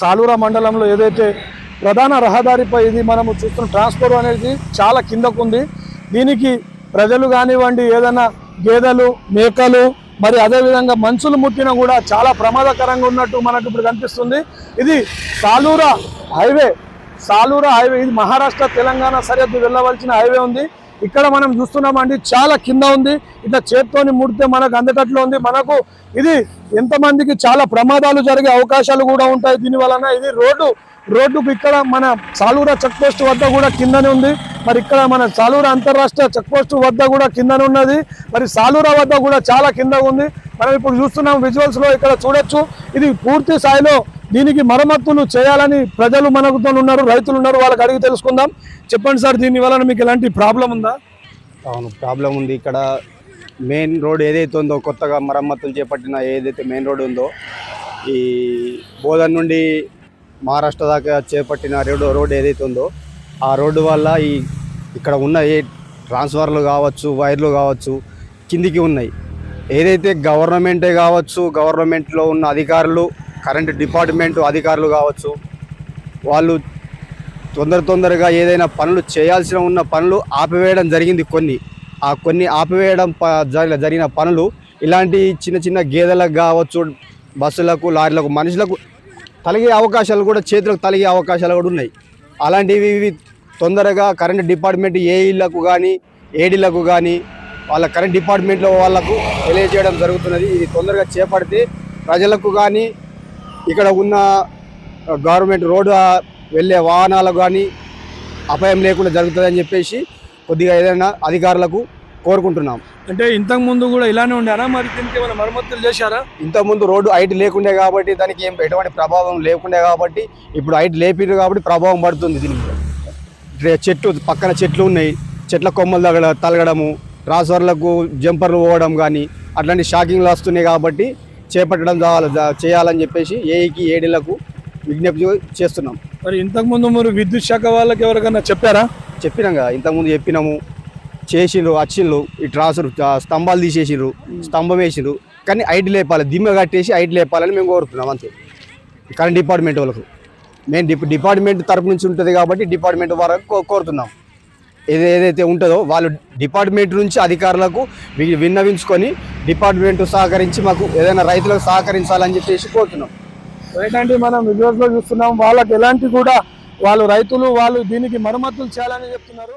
సాలూరా మండలంలో ఏదైతే ప్రధాన రహదారిపై ఇది మనము చూస్తున్న ట్రాన్స్ఫర్ అనేది చాలా కిందకు ఉంది. దీనికి ప్రజలు కానివ్వండి ఏదైనా గేదెలు మేకలు మరి అదేవిధంగా మంచులు ముట్టినా కూడా చాలా ప్రమాదకరంగా ఉన్నట్టు మనకు ఇప్పుడు కనిపిస్తుంది. ఇది సాలూరా హైవే సాలూరా హైవే ఇది మహారాష్ట్ర తెలంగాణ సరిహద్దు వెళ్ళవలసిన హైవే ఉంది. ఇక్కడ మనం చూస్తున్నామండి చాలా కింద ఉంది. ఇట్లా చేత్తోని ముడితే మనకు అందేటట్లు ఉంది. మనకు ఇది ఎంతమందికి చాలా ప్రమాదాలు జరిగే అవకాశాలు కూడా ఉంటాయి. దీని వలన ఇది రోడ్డు రోడ్డుకు ఇక్కడ మన సాలూరా చెక్పోస్ట్ వద్ద కూడా కిందనే ఉంది. మరి ఇక్కడ మన సాలూరా అంతర్రాష్ట్ర చెక్పోస్ట్ వద్ద కూడా కిందనే ఉన్నది. మరి సాలూరా వద్ద కూడా చాలా కింద ఉంది. మనం ఇప్పుడు చూస్తున్నాం విజువల్స్లో ఇక్కడ చూడొచ్చు. ఇది పూర్తి స్థాయిలో దీనికి మరమ్మతులు చేయాలని ప్రజలు మనకుతో ఉన్నారు రైతులు ఉన్నారు వాళ్ళకి అడిగి తెలుసుకుందాం. చెప్పండి సార్ దీని వలన మీకు ఎలాంటి ప్రాబ్లం ఉందా? అవును ప్రాబ్లం ఉంది. ఇక్కడ మెయిన్ రోడ్ ఏదైతే ఉందో కొత్తగా మరమ్మతులు చేపట్టిన ఏదైతే మెయిన్ రోడ్ ఉందో ఈ బోధన్ నుండి మహారాష్ట్ర దాకా చేపట్టిన రోడ్ రోడ్ ఏదైతే ఉందో ఆ రోడ్డు వల్ల ఈ ఇక్కడ ఉన్న ఏ ట్రాన్స్ఫర్లు కావచ్చు వైర్లు కావచ్చు కిందికి ఉన్నాయి. ఏదైతే గవర్నమెంటే కావచ్చు గవర్నమెంట్లో ఉన్న అధికారులు కరెంట్ డిపార్ట్మెంట్ అధికారులు కావచ్చు వాళ్ళు తొందర తొందరగా ఏదైనా పనులు చేయాల్సిన ఉన్న పనులు ఆపివేయడం జరిగింది కొన్ని. ఆ కొన్ని ఆపివేయడం ప జరిగిన పనులు ఇలాంటి చిన్న చిన్న గేదెలకు కావచ్చు బస్సులకు లారీలకు మనుషులకు తలిగే అవకాశాలు కూడా చేతులకు తలిగే అవకాశాలు కూడా ఉన్నాయి. అలాంటివి ఇవి తొందరగా కరెంట్ డిపార్ట్మెంట్ ఏఈలకు కానీ ఏడీలకు కానీ వాళ్ళ కరెంట్ డిపార్ట్మెంట్లో వాళ్ళకు తెలియజేయడం జరుగుతున్నది. ఇది తొందరగా చేపడితే ప్రజలకు కానీ ఇక్కడ ఉన్న గవర్నమెంట్ రోడ్డు వెళ్ళే వాహనాలకు కానీ అపాయం లేకుండా జరుగుతుందని చెప్పేసి కొద్దిగా ఏదైనా అధికారులకు కోరుకుంటున్నాం. అంటే ఇంతకు ముందు కూడా ఇలానే ఉండారా? మరి దీనికి ఏమైనా మరమ్మతులు చేశారా? ఇంతకుముందు రోడ్డు హైట్ లేకుండే కాబట్టి దానికి ఏం ఎటువంటి ప్రభావం లేకుండే కాబట్టి ఇప్పుడు హైట్ లేపిరు కాబట్టి ప్రభావం పడుతుంది దీని మీద రే- చెట్లు పక్కన చెట్లు ఉన్నాయి. చెట్ల కొమ్మలు తగల తలగడము ట్రాన్స్ఫర్లకు జంపర్లు పోవడం కానీ అట్లాంటి షాకింగ్లు వస్తున్నాయి కాబట్టి చేపట్టడం చేయాలని చెప్పేసి ఏఈకి ఏడీలకు విజ్ఞప్తి చేస్తున్నాం. మరి ఇంతకు ముందు మీరు విద్యుత్ శాఖ వాళ్ళకి ఎవరికైనా చెప్పారా? చెప్పినాం కదా ఇంతకుముందు చెప్పినాము. చేసిండ్రు వచ్చిండ్రు ఈ ట్రాన్స్ఫర్ స్తంభాలు తీసేసిండ్రు స్తంభం వేసిండ్రు. కానీ ఐటీ లేపాలి దిమ్మ కట్టేసి ఐటీ లేపాలని మేము కోరుతున్నాం అంతే. కరెంట్ డిపార్ట్మెంట్ వాళ్ళకు. మేము డిప్ డిపార్ట్మెంట్ తరపు నుంచి ఉంటుంది కాబట్టి డిపార్ట్మెంట్ వరకు కోరుతున్నాం. ఏదైతే ఉంటుందో వాళ్ళు డిపార్ట్మెంట్ నుంచి అధికారులకు విన్నవించుకొని డిపార్ట్మెంట్ సహకరించి మాకు ఏదైనా రైతులకు సహకరించాలని చెప్పేసి కోరుతున్నాం. ఏంటంటే మనం విజువల్స్లో చూస్తున్నాం వాళ్ళకి ఎలాంటి కూడా వాళ్ళు రైతులు వాళ్ళు దీనికి మరమ్మతులు చేయాలని చెప్తున్నారు.